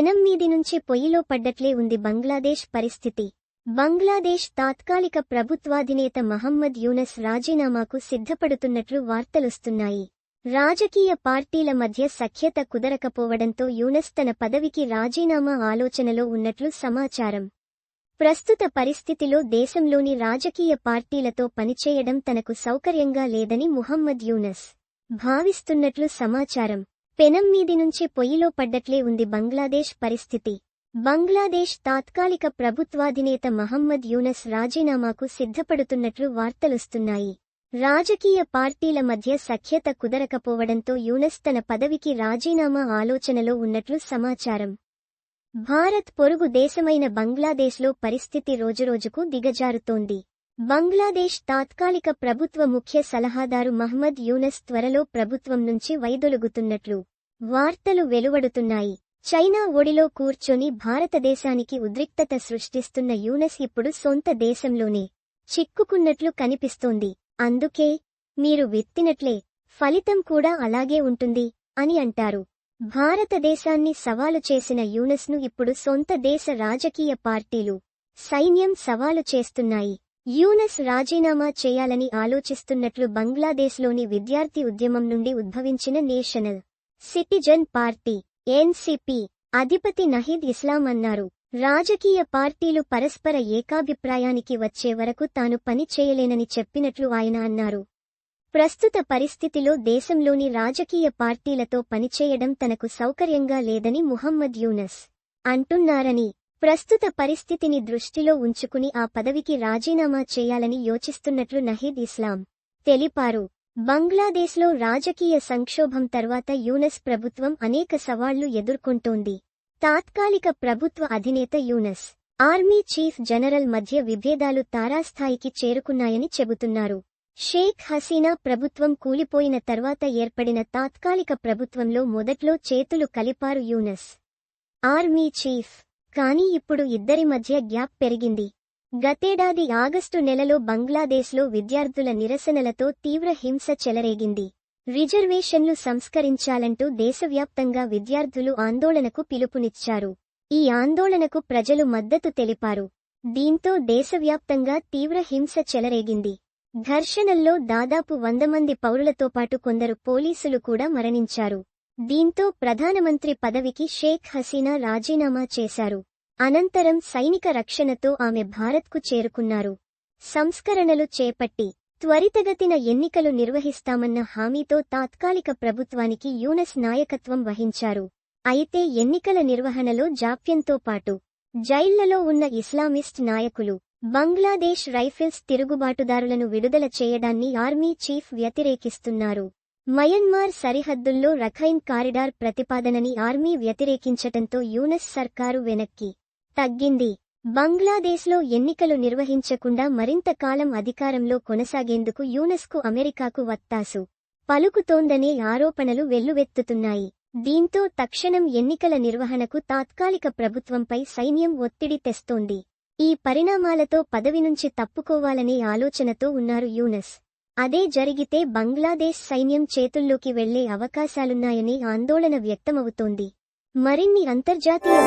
పెనం మీది నుంచి పొయ్యిలో పడ్డట్లే ఉంది బంగ్లాదేశ్ పరిస్థితి. బంగ్లాదేశ్ తాత్కాలిక ప్రభుత్వాధినేత మహమ్మద్ యూనస్ రాజీనామాకు సిద్ధపడుతున్నట్లు వార్తలొస్తున్నాయి. రాజకీయ పార్టీల మధ్య సఖ్యత కుదరకపోవడంతో యూనస్ తన పదవికి రాజీనామా ఆలోచనలో ఉన్నట్లు సమాచారం. ప్రస్తుత పరిస్థితిలో దేశంలోని రాజకీయ పార్టీలతో పనిచేయడం తనకు సౌకర్యంగా లేదని ముహమ్మద్ యూనస్ భావిస్తున్నట్లు సమాచారం. పెనం మీది నుంచి పొయ్యిలో పడ్డట్లే ఉంది బంగ్లాదేశ్ పరిస్థితి. బంగ్లాదేశ్ తాత్కాలిక ప్రభుత్వాధినేత మహమ్మద్ యూనస్ రాజీనామాకు సిద్ధపడుతున్నట్లు వార్తలొస్తున్నాయి. రాజకీయ పార్టీల మధ్య సఖ్యత కుదరకపోవడంతో యూనస్ తన పదవికి రాజీనామా ఆలోచనలో ఉన్నట్లు సమాచారం. భారత్ పొరుగు దేశమైన బంగ్లాదేశ్లో పరిస్థితి రోజురోజుకు దిగజారుతోంది. బంగ్లాదేశ్ తాత్కాలిక ప్రభుత్వ ముఖ్య సలహాదారు మహ్మద్ యూనస్ త్వరలో ప్రభుత్వం నుంచి వైదొలుగుతున్నట్లు వార్తలు వెలువడుతున్నాయి. చైనా ఒడిలో కూర్చొని భారతదేశానికి ఉద్రిక్తత సృష్టిస్తున్న యూనస్ ఇప్పుడు సొంత దేశంలోనే చిక్కుకున్నట్లు కనిపిస్తోంది. అందుకే మీరు విత్తినట్లే ఫలితం కూడా అలాగే ఉంటుంది అని అంటారు. భారతదేశాన్ని సవాలు చేసిన యూనస్ను ఇప్పుడు సొంత దేశ రాజకీయ పార్టీలు సైన్యం సవాలు చేస్తున్నాయి. యూనస్ రాజీనామా చేయాలని ఆలోచిస్తున్నట్లు బంగ్లాదేశ్లోని విద్యార్థి ఉద్యమం నుండి ఉద్భవించిన నేషనల్ సిటిజన్ పార్టీ ఎన్సిపి అధిపతి నహీద్ ఇస్లాం అన్నారు. రాజకీయ పార్టీలు పరస్పర ఏకాభిప్రాయానికి వచ్చే వరకు తాను పని చేయలేనని చెప్పినట్లు ఆయన అన్నారు. ప్రస్తుత పరిస్థితిలో దేశంలోని రాజకీయ పార్టీలతో పనిచేయడం తనకు సౌకర్యంగా లేదని ముహమ్మద్ యూనస్ అంటున్నారని ప్రస్తుత పరిస్థితిని దృష్టిలో ఉంచుకుని ఆ పదవికి రాజీనామా చేయాలని యోచిస్తున్నట్లు నహీద్ ఇస్లాం తెలిపారు. బంగ్లాదేశ్లో రాజకీయ సంక్షోభం తర్వాత యూనస్ ప్రభుత్వం అనేక సవాళ్ళు ఎదుర్కొంటోంది. తాత్కాలిక ప్రభుత్వ అధినేత యూనస్ ఆర్మీ చీఫ్ జనరల్ మధ్య విభేదాలు తారాస్థాయికి చేరుకున్నాయని చెబుతున్నారు. షేక్ హసీనా ప్రభుత్వం కూలిపోయిన తర్వాత ఏర్పడిన తాత్కాలిక ప్రభుత్వంలో మొదట్లో చేతులు కలిపారు యూనస్. ఆర్మీ చీఫ్ కానీ ఇప్పుడు ఇద్దరి మధ్య గ్యాప్ పెరిగింది. గతేడాది ఆగస్టు నెలలో బంగ్లాదేశ్లో విద్యార్థుల నిరసనలతో తీవ్ర హింస చెలరేగింది. రిజర్వేషన్లు సంస్కరించాలంటూ దేశవ్యాప్తంగా విద్యార్థులు ఆందోళనకు పిలుపునిచ్చారు. ఈ ఆందోళనకు ప్రజలు మద్దతు తెలిపారు. దీంతో దేశవ్యాప్తంగా తీవ్ర హింస చెలరేగింది. ఘర్షణల్లో దాదాపు వంద మంది పౌరులతో పాటు కొందరు పోలీసులు కూడా మరణించారు. దీంతో ప్రధానమంత్రి పదవికి షేక్ హసీనా రాజీనామా చేశారు. అనంతరం సైనిక రక్షణతో ఆమె భారత్కు చేరుకున్నారు. సంస్కరణలు చేపట్టి త్వరితగతిన ఎన్నికలు నిర్వహిస్తామన్న హామీతో తాత్కాలిక ప్రభుత్వానికి యూనస్ నాయకత్వం వహించారు. అయితే ఎన్నికల నిర్వహణలో జాప్యంతో పాటు జైళ్ళలో ఉన్న ఇస్లామిస్ట్ నాయకులు బంగ్లాదేశ్ రైఫిల్స్ తిరుగుబాటుదారులను విడుదల చేయడాన్ని ఆర్మీ చీఫ్ వ్యతిరేకిస్తున్నారు. మయన్మార్ సరిహద్దుల్లో రఖైన్ కారిడార్ ప్రతిపాదనని ఆర్మీ వ్యతిరేకించటంతో యూనస్ సర్కారు వెనక్కి తగ్గింది. బంగ్లాదేశ్లో ఎన్నికలు నిర్వహించకుండా మరింత కాలం అధికారంలో కొనసాగేందుకు యూనస్కు అమెరికాకు వత్తాసు పలుకుతోందనే ఆరోపణలు వెల్లువెత్తుతున్నాయి. దీంతో తక్షణం ఎన్నికల నిర్వహణకు తాత్కాలిక ప్రభుత్వంపై సైన్యం ఒత్తిడి తెస్తోంది. ఈ పరిణామాలతో పదవి నుంచి తప్పుకోవాలనే ఆలోచనతో ఉన్నారు యూనస్. అదే జరిగితే బంగ్లాదేశ్ సైన్యం చేతుల్లోకి వెళ్ళే అవకాశాలున్నాయనే ఆందోళన వ్యక్తమవుతోంది. మరిన్ని అంతర్జాతీయ